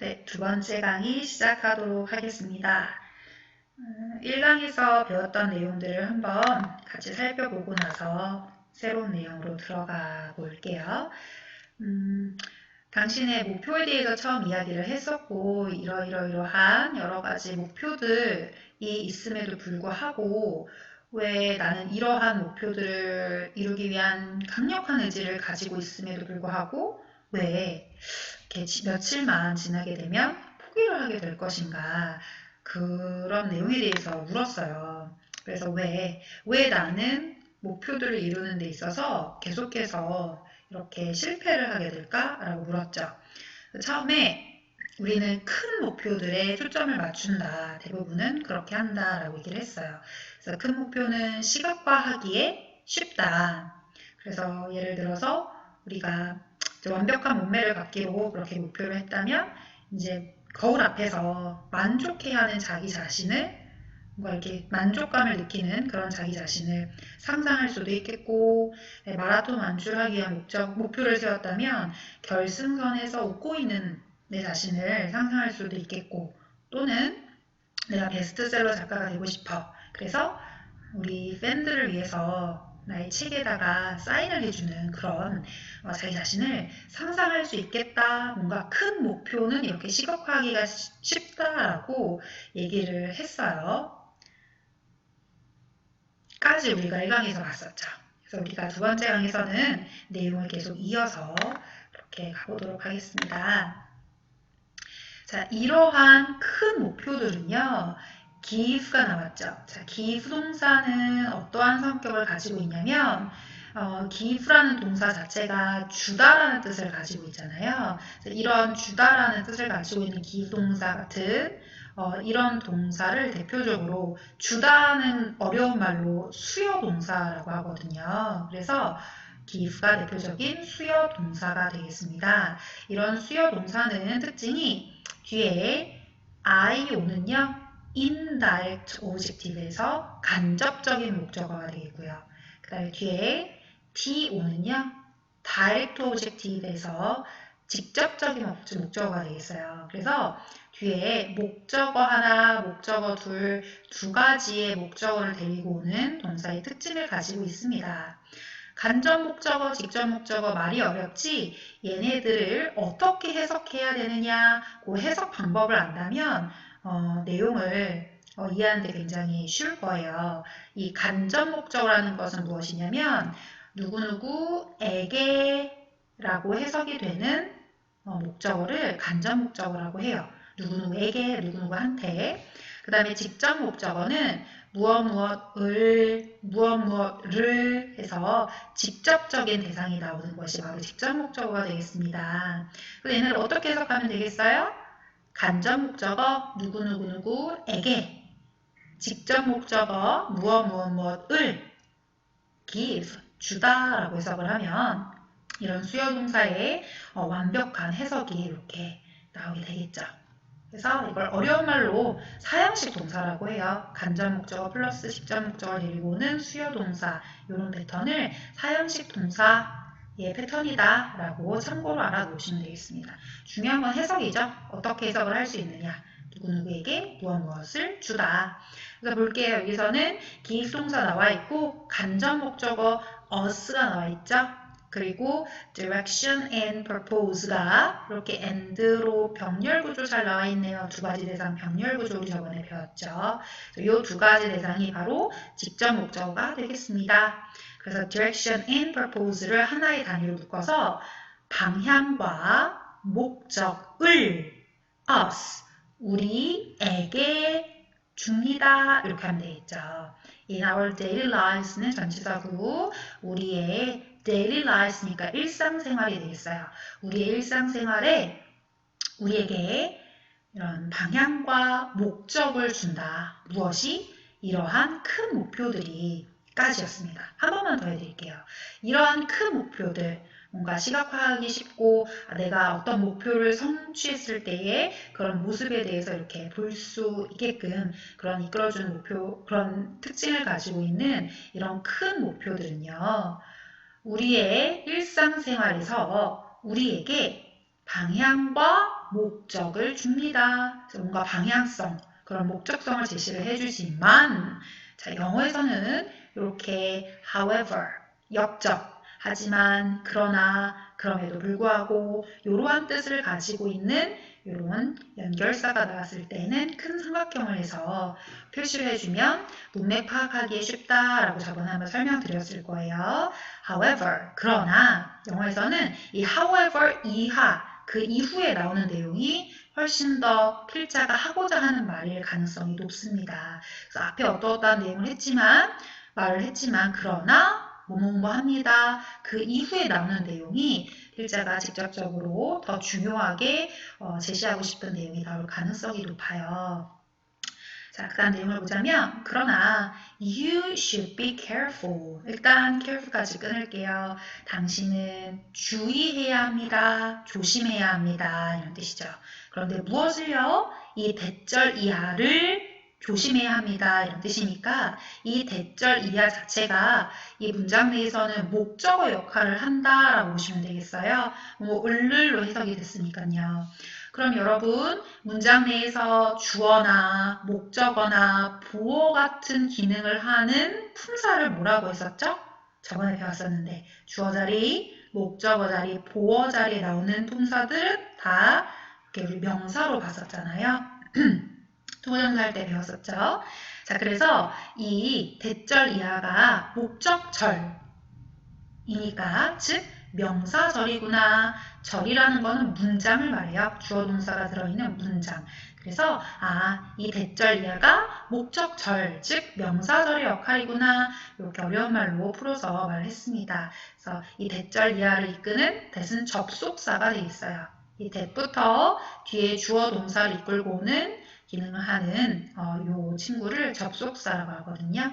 네, 두 번째 강의 시작하도록 하겠습니다. 1강에서 배웠던 내용들을 한번 같이 살펴보고 나서 새로운 내용으로 들어가 볼게요. 음, 당신의 목표에 대해서 처음 이야기를 했었고 이러이러이러한 여러 가지 목표들이 있음에도 불구하고 왜 나는 이러한 목표들을 이루기 위한 강력한 의지를 가지고 있음에도 불구하고 왜 며칠만 지나게 되면 포기를 하게 될 것인가 그런 내용에 대해서 물었어요. 그래서 왜, 왜 나는 목표들을 이루는 데 있어서 계속해서 이렇게 실패를 하게 될까라고 물었죠. 처음에 우리는 큰 목표들에 초점을 맞춘다. 대부분은 그렇게 한다라고 얘기를 했어요. 그래서 큰 목표는 시각화하기에 쉽다. 그래서 예를 들어서 우리가 완벽한 몸매를 갖기로 그렇게 목표를 했다면 이제 거울 앞에서 만족해야 하는 자기 자신을 뭔가 이렇게 만족감을 느끼는 그런 자기 자신을 상상할 수도 있겠고 네, 마라톤 완주를 하기 위한 목적, 목표를 세웠다면 결승선에서 웃고 있는 내 자신을 상상할 수도 있겠고 또는 내가 베스트셀러 작가가 되고 싶어. 그래서 우리 팬들을 위해서 나의 책에다가 사인을 해주는 그런 어, 자기 자신을 상상할 수 있겠다. 뭔가 큰 목표는 이렇게 시각화하기가 쉽다라고 얘기를 했어요. 까지 우리가 1강에서 봤었죠. 그래서 우리가 두 번째 강에서는 내용을 계속 이어서 이렇게 가보도록 하겠습니다. 자, 이러한 큰 목표들은요, 기후가 나왔죠. 자, 기후동사는 어떠한 성격을 가지고 있냐면 어, 기후라는 동사 자체가 주다라는 뜻을 가지고 있잖아요. 이런 주다라는 뜻을 가지고 있는 기후동사 같은 어, 이런 동사를 대표적으로 주다는 어려운 말로 수요 동사라고 하거든요. 그래서 기후가 대표적인 수요 동사가 되겠습니다. 이런 수요 동사는 특징이 뒤에 I 오는요. Indirect objective에서 간접적인 목적어가 되겠고요. 그 다음에 뒤에 DO는요. direct objective에서 직접적인 목적어가 되겠어요. 그래서 뒤에 목적어 하나, 목적어 둘, 두 가지의 목적어를 데리고 오는 동사의 특징을 가지고 있습니다. 간접 목적어, 직접 목적어 말이 어렵지 얘네들을 어떻게 해석해야 되느냐 그 해석 방법을 안다면 어, 내용을 어, 이해하는 데 굉장히 쉬울 거예요. 이 간접 목적어라는 것은 무엇이냐면 누구누구에게라고 해석이 되는 어, 목적어를 간접 목적어라고 해요. 누구누구에게, 누구누구한테. 그 다음에 직접 목적어는 무엇 무엇을, 무엇 무엇을 해서 직접적인 대상이 나오는 것이 바로 직접 목적어가 되겠습니다. 그래서 얘네를 어떻게 해석하면 되겠어요? 간접 목적어 누구누구누구에게 직접 목적어 무엇 무엇 무엇을 give 주다 라고 해석을 하면 이런 수요 동사의 어, 완벽한 해석이 이렇게 나오게 되겠죠. 그래서 이걸 어려운 말로 사형식 동사라고 해요. 간접 목적어 플러스 직접 목적어를 데리고 오는 수요 동사 이런 패턴을 사형식 동사 예, 패턴이다 라고 참고로 알아놓으시면 되겠습니다. 중요한 건 해석이죠. 어떻게 해석을 할 수 있느냐. 누구누구에게 무엇 무엇을 주다. 그래서 볼게요. 여기서는 기입동사 나와 있고 간접 목적어 us가 나와 있죠. 그리고 direction and purpose가 이렇게 and로 병렬 구조 잘 나와 있네요. 두 가지 대상 병렬 구조 우리 저번에 배웠죠. 이 두 가지 대상이 바로 직접 목적어가 되겠습니다. 그래서 direction and purpose를 하나의 단위로 묶어서 방향과 목적을 us 우리에게 줍니다. 이렇게 하면 되겠죠. In our daily lives는 전치사고 우리의 daily lives니까 일상생활이 되겠어요. 우리의 일상생활에 우리에게 이런 방향과 목적을 준다. 무엇이? 이러한 큰 목표들이 까지였습니다. 한 번만 더 해드릴게요. 이러한 큰 목표들, 뭔가 시각화하기 쉽고 아, 내가 어떤 목표를 성취했을 때의 그런 모습에 대해서 이렇게 볼 수 있게끔 그런 이끌어주는 목표, 그런 특징을 가지고 있는 이런 큰 목표들은요. 우리의 일상생활에서 우리에게 방향과 목적을 줍니다. 뭔가 방향성, 그런 목적성을 제시를 해주지만, 자, 영어에서는 이렇게 however, 역적, 하지만, 그러나, 그럼에도 불구하고, 이러한 뜻을 가지고 있는 이런 연결사가 나왔을 때는 큰 삼각형을 해서 표시를 해주면 문맥 파악하기에 쉽다라고 저번에 한번 설명드렸을 거예요. However, 그러나 영어에서는 이 however 이하 그 이후에 나오는 내용이 훨씬 더 필자가 하고자 하는 말일 가능성이 높습니다. 그래서 앞에 어떠어떠한 내용을 했지만 말을 했지만 그러나 뭐뭐뭐 합니다. 그 이후에 나오는 내용이 필자가 직접적으로 더 중요하게 어, 제시하고 싶은 내용이 나올 가능성이 높아요. 자, 그 다음 내용을 보자면 그러나 you should be careful. 일단 careful까지 끊을게요. 당신은 주의해야 합니다. 조심해야 합니다. 이런 뜻이죠. 그런데 무엇을요? 이 대절 이하를 조심해야 합니다. 이런 뜻이니까 이 대절 이하 자체가 이 문장 내에서는 목적어 역할을 한다라고 보시면 되겠어요. 뭐 을를로 해석이 됐으니까요. 그럼 여러분 문장 내에서 주어나 목적어나 보어 같은 기능을 하는 품사를 뭐라고 했었죠? 저번에 배웠었는데 주어 자리, 목적어 자리, 보어 자리에 나오는 품사들은 다 이렇게 우리 명사로 봤었잖아요. 동영상 때 배웠었죠. 자, 그래서 이 대절 이하가 목적절이니까 즉 명사절이구나. 절이라는 거는 문장을 말해요. 주어 동사가 들어있는 문장. 그래서 아, 이 대절 이하가 목적절, 즉 명사절의 역할이구나. 이렇게 어려운 말로 풀어서 말했습니다. 그래서 이 대절 이하를 이끄는 대은 접속사가 되어 있어요. 이 대부터 뒤에 주어 동사를 이끌고 오는 기능을 하는 어, 요 친구를 접속사라고 하거든요.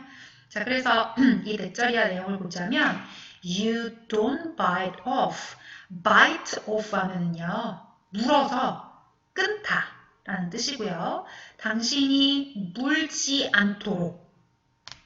자, 그래서 이 대절이야 내용을 보자면 You don't bite off. bite off 하면은요. 물어서 끊다 라는 뜻이고요. 당신이 물지 않도록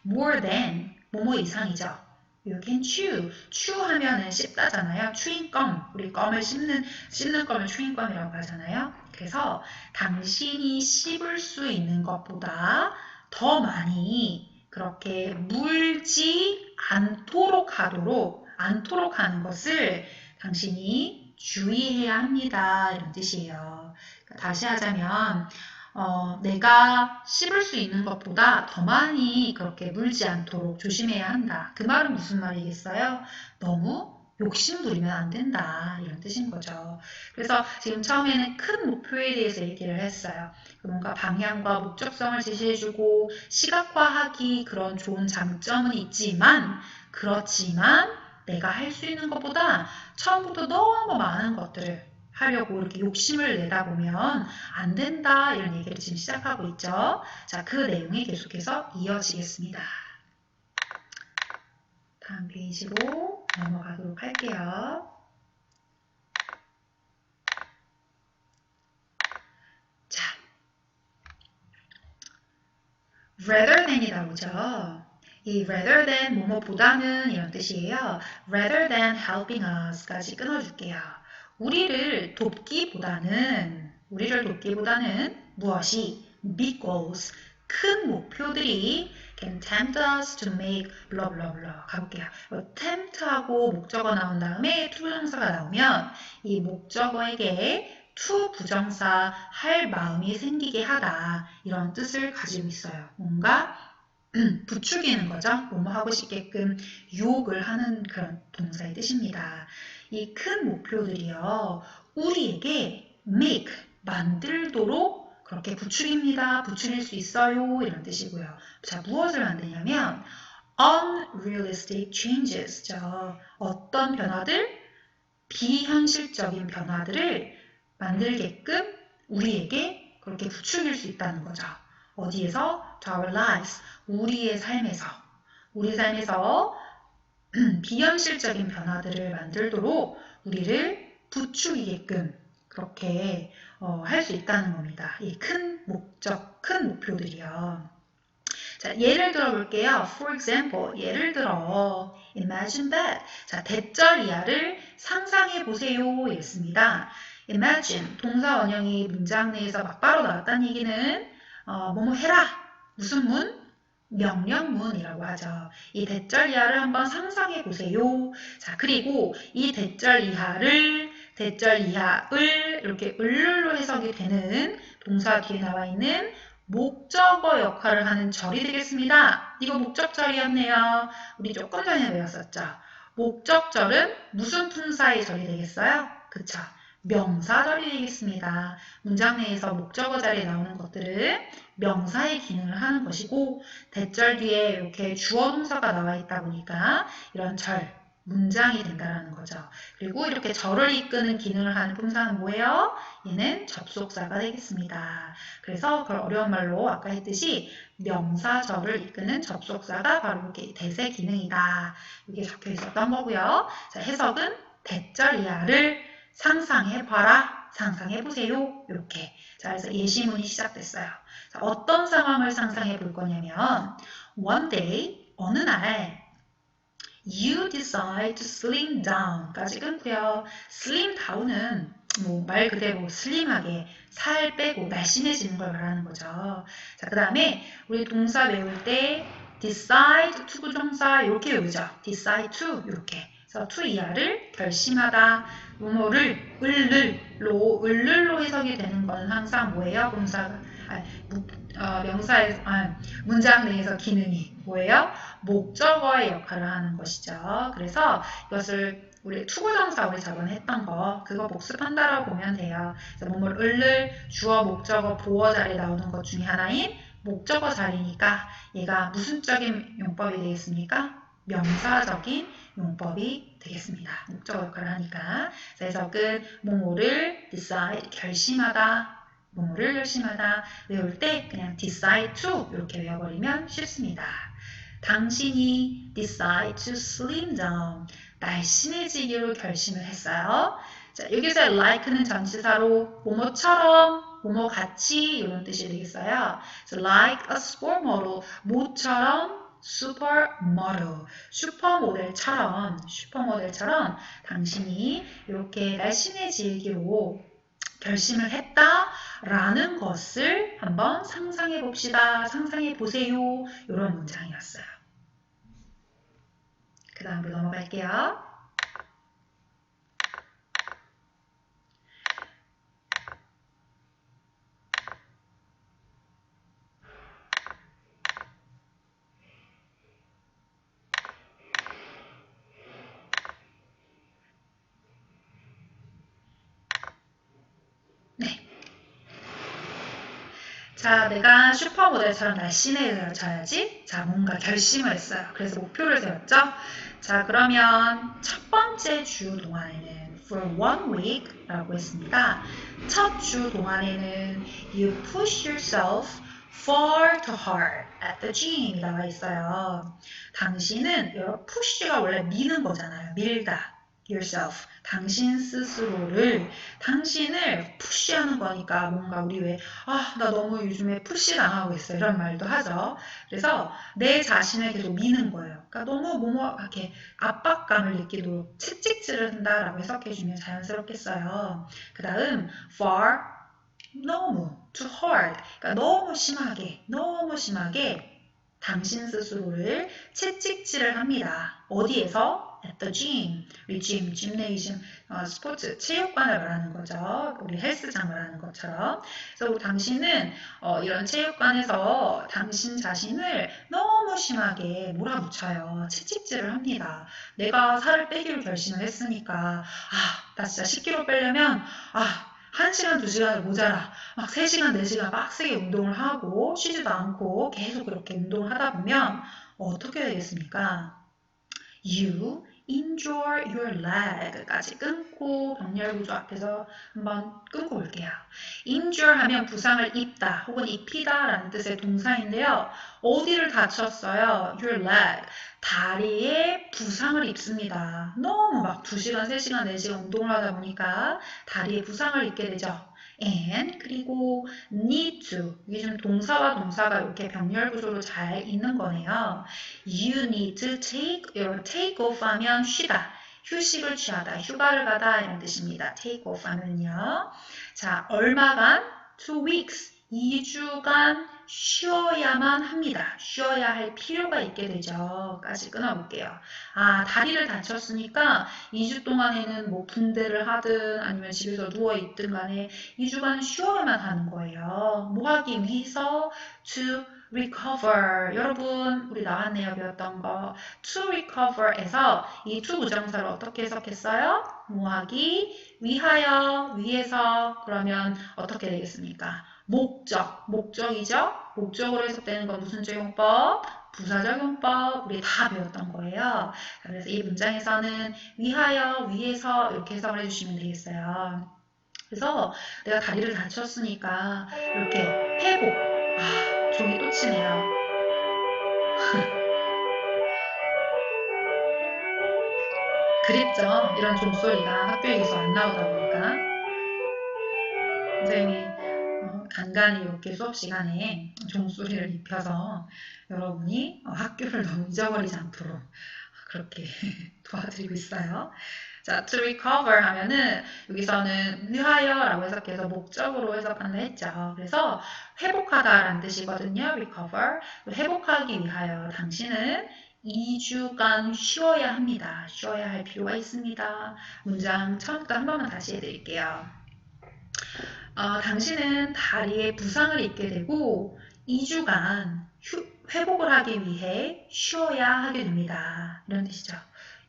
more than 뭐뭐 이상이죠. You can chew. chew 하면은 씹다잖아요. chewing gum. 우리 껌을 씹는, 씹는 껌을 chewing gum이라고 하잖아요. 그래서 당신이 씹을 수 있는 것보다 더 많이 그렇게 물지 않도록 하도록, 않도록 하는 것을 당신이 주의해야 합니다. 이런 뜻이에요. 그러니까 다시 하자면, 어, 내가 씹을 수 있는 것보다 더 많이 그렇게 물지 않도록 조심해야 한다. 그 말은 무슨 말이겠어요? 너무 욕심 부리면 안 된다. 이런 뜻인 거죠. 그래서 지금 처음에는 큰 목표에 대해서 얘기를 했어요. 뭔가 방향과 목적성을 제시해주고 시각화하기 그런 좋은 장점은 있지만 그렇지만 내가 할 수 있는 것보다 처음부터 너무 많은 것들을 하려고 이렇게 욕심을 내다 보면 안 된다 이런 얘기를 지금 시작하고 있죠. 자, 그 내용이 계속해서 이어지겠습니다. 다음 페이지로 넘어가도록 할게요. 자, rather than이 나오죠. 이 rather than 뭐뭐보다는 이런 뜻이에요. rather than helping us까지 끊어줄게요. 우리를 돕기보다는 우리를 돕기보다는 무엇이 goals 큰 목표들이 can tempt us to make blah blah blah 가볼게요. tempt하고 목적어 나온 다음에 to 부정사가 나오면 이 목적어에게 to 부정사 할 마음이 생기게 하다 이런 뜻을 가지고 있어요. 뭔가 부추기는 거죠. 뭐뭐 하고 싶게끔 유혹을 하는 그런 동사의 뜻입니다. 이 큰 목표들이요. 우리에게 make, 만들도록 그렇게 부추깁니다. 부추길 수 있어요. 이런 뜻이고요. 자, 무엇을 만드냐면 unrealistic changes죠. 어떤 변화들? 비현실적인 변화들을 만들게끔 우리에게 그렇게 부추길 수 있다는 거죠. 어디에서? Our lives. 우리의 삶에서. 우리 삶에서 비현실적인 변화들을 만들도록 우리를 부추기게끔 그렇게 어, 할 수 있다는 겁니다. 이 큰 목적, 큰 목표들이요. 자, 예를 들어 볼게요. For example, 예를 들어 imagine that. 자, 대절 이하를 상상해 보세요. 이랬습니다. imagine 동사 원형이 문장 내에서 막바로 나왔다는 얘기는 어, 뭐뭐 해라 무슨 문? 명령문이라고 하죠. 이 대절 이하를 한번 상상해 보세요. 자, 그리고 이 대절 이하를 대절 이하 을 이렇게 을룰로 해석이 되는 동사 뒤에 나와 있는 목적어 역할을 하는 절이 되겠습니다. 이거 목적절이었네요. 우리 조금 전에 배웠었죠. 목적절은 무슨 품사의 절이 되겠어요? 그쵸. 명사절이 되겠습니다. 문장 내에서 목적어 자리에 나오는 것들은 명사의 기능을 하는 것이고 대절 뒤에 이렇게 주어 동사가 나와 있다 보니까 이런 절, 문장이 된다라는 거죠. 그리고 이렇게 절을 이끄는 기능을 하는 품사는 뭐예요? 얘는 접속사가 되겠습니다. 그래서 그걸 어려운 말로 아까 했듯이 명사절을 이끄는 접속사가 바로 이렇게 대세 기능이다. 이게 적혀 있었던 거고요. 자, 해석은 대절 이하를 상상해봐라, 상상해보세요. 이렇게. 자, 그래서 예시문이 시작됐어요. 자, 어떤 상황을 상상해 볼 거냐면, one day, 어느 날, you decide to slim down 까지 끊고요. slim down은 뭐 말 그대로 슬림하게 살 빼고 날씬해지는 걸 말하는 거죠. 자, 그 다음에 우리 동사 외울 때 decide to 부정사 이렇게 외우죠. decide to 이렇게. 그래서 to 이하를 결심하다, 뭐뭐를 을를 로 을를로 해석이 되는 건 항상 뭐예요? 동사가 아, 무, 어, 명사의 아, 문장 내에서 기능이 뭐예요? 목적어의 역할을 하는 것이죠. 그래서 이것을 우리 투구정사 우리 저번에 했던 거 그거 복습한다라고 보면 돼요. 그래서 뭐뭐 을를 주어 목적어 보어 자리에 나오는 것 중에 하나인 목적어 자리니까 얘가 무슨적인 용법이 되겠습니까? 명사적인 용법이 되겠습니다. 목적어 역할을 하니까. 그래서 끝 뭐뭐를 decide 결심하다 뭐뭐를 결심하다 외울 때 그냥 decide to 이렇게 외워버리면 쉽습니다. 당신이 decide to slim down 날씬해지기로 결심을 했어요. 자, 여기서 like는 전치사로 뭐뭐처럼 뭐뭐 같이 이런 뜻이 되겠어요. So like a sport model 모처럼 슈퍼모델, 슈퍼모델처럼, 슈퍼모델처럼 당신이 이렇게 날씬해지기로 결심을 했 다라는 것을 한번 상상해 봅시다. 상상해 보세요. 이런 문장이었어요. 그 다음으로 넘어갈게요. 자, 내가 슈퍼모델처럼 날씬해져야지. 자, 뭔가 결심을 했어요. 그래서 목표를 세웠죠. 자, 그러면 첫 번째 주 동안에는 for one week 라고 했습니다. 첫 주 동안에는 you push yourself far too hard at the gym 이 나와 있어요. 당신은 여러 push가 원래 미는 거잖아요. 밀다. Yourself. 당신 스스로를, 당신을 푸시하는 거니까 뭔가 우리 왜, 아, 나 너무 요즘에 푸시 당하고 있어. 이런 말도 하죠. 그래서 내 자신을 계속 미는 거예요. 그러니까 너무 뭐뭐 이렇게 압박감을 느끼도록 채찍질을 한다라고 해석해 주면 자연스럽겠어요. 그 다음, far, 너무, too hard. 그러니까 너무 심하게, 너무 심하게 당신 스스로를 채찍질을 합니다. 어디에서? At the gym. 우리 gym, gymnasium, 어, 스포츠, 체육관을 말하는 거죠. 우리 헬스장 말하는 것처럼. 그래서 당신은 어, 이런 체육관에서 당신 자신을 너무 심하게 몰아붙여요. 채찍질을 합니다. 내가 살을 빼기로 결심을 했으니까 아, 나 진짜 10kg 빼려면 아, 1시간, 2시간을 모자라. 막 3시간, 4시간 빡세게 운동을 하고 쉬지도 않고 계속 그렇게 운동을 하다 보면 어떻게 되겠습니까? You injure your leg까지 끊고 병렬 구조 앞에서 한번 끊고 볼게요. injure 하면 부상을 입다 혹은 입히다 라는 뜻의 동사인데요. 어디를 다쳤어요? your leg. 다리에 부상을 입습니다. 너무 막 2시간, 3시간, 4시간 운동을 하다 보니까 다리에 부상을 입게 되죠. And 그리고 need to 이게 좀 동사와 동사가 이렇게 병렬 구조로 잘 있는 거네요. You need to take your take off 하면 쉬다. 휴식을 취하다, 휴가를 가다 이런 뜻입니다. take off 하면요. 자, 얼마간? two weeks. 2주간 쉬어야만 합니다. 쉬어야 할 필요가 있게 되죠. 까지 끊어볼게요. 아, 다리를 다쳤으니까 2주 동안에는 뭐 붕대를 하든 아니면 집에서 누워있든 간에 2주간 쉬어야만 하는 거예요. 뭐 하기 위해서 to recover. 여러분, 우리 나왔네요. 배웠던 거. to recover에서 이 to 부정사를 어떻게 해석했어요? 뭐 하기 위하여, 위해서. 그러면 어떻게 되겠습니까? 목적, 목적이죠? 목적으로 해석되는 건 무슨 적용법? 부사적용법 우리 다 배웠던 거예요. 그래서 이 문장에서는 위하여, 위해서 이렇게 해석을 해주시면 되겠어요. 그래서 내가 다리를 다쳤으니까 이렇게 회복. 아, 종이 또 치네요. 그립죠? 이런 종소리가 학교에서 안 나오다 보니까. 선생님이 어, 간간히 이렇게 수업 시간에 종소리를 입혀서 여러분이 어, 학교를 너무 잊어버리지 않도록 그렇게 도와드리고 있어요. 자, to recover 하면은 여기서는 위하여라고 해석해서 목적으로 해석한다 했죠. 그래서 회복하다라는 뜻이거든요. recover. 회복하기 위하여 당신은 2주간 쉬어야 합니다. 쉬어야 할 필요가 있습니다. 문장 처음부터 한 번만 다시 해드릴게요. 어, 당신은 다리에 부상을 입게 되고 2주간 휴, 회복을 하기 위해 쉬어야 하게 됩니다. 이런 뜻이죠.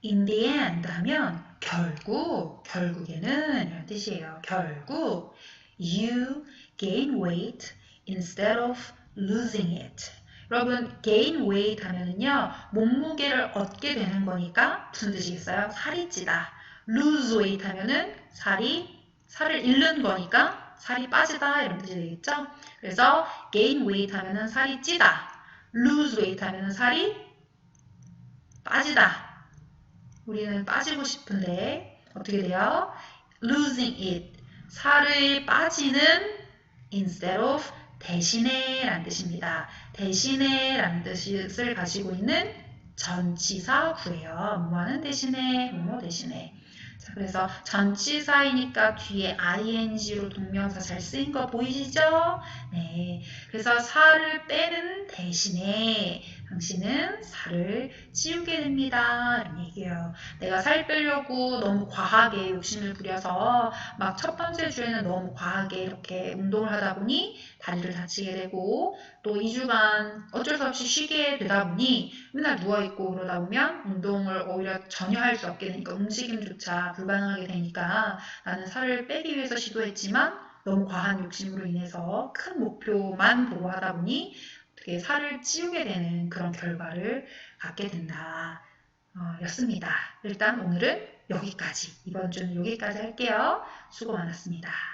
In the end 하면 결국, 결국에는 이런 뜻이에요. 결국 you gain weight instead of losing it. 여러분 gain weight 하면은요 몸무게를 얻게 되는 거니까 무슨 뜻이겠어요? 살이 찌다. lose weight 하면은 살이 살을 잃는 거니까 살이 빠지다 이런 뜻이 되겠죠? 그래서 gain weight 하면은 살이 찌다. lose weight 하면은 살이 빠지다. 우리는 빠지고 싶은데 어떻게 돼요? losing it. 살을 빠지는 instead of 대신에 라는 뜻입니다. 대신에 라는 뜻을 가지고 있는 전치사 구예요. 뭐하는 대신에, 뭐뭐 대신에. 자, 그래서 전치사이니까 뒤에 ing로 동명사 잘 쓰인 거 보이시죠? 네. 그래서 살을 빼는 대신에 당신은 살을 찌우게 됩니다. 이런 얘기예요. 내가 살 빼려고 너무 과하게 욕심을 부려서 막 첫 번째 주에는 너무 과하게 이렇게 운동을 하다 보니 다리를 다치게 되고 또 2주간 어쩔 수 없이 쉬게 되다 보니 맨날 누워있고 그러다 보면 운동을 오히려 전혀 할 수 없게 되니까 움직임조차 불가능하게 되니까 나는 살을 빼기 위해서 시도했지만 너무 과한 욕심으로 인해서 큰 목표만 보고 하다 보니 어떻게 살을 찌우게 되는 그런 결과를 갖게 된다. 어, 였습니다. 일단 오늘은 여기까지, 이번 주는 여기까지 할게요. 수고 많았습니다.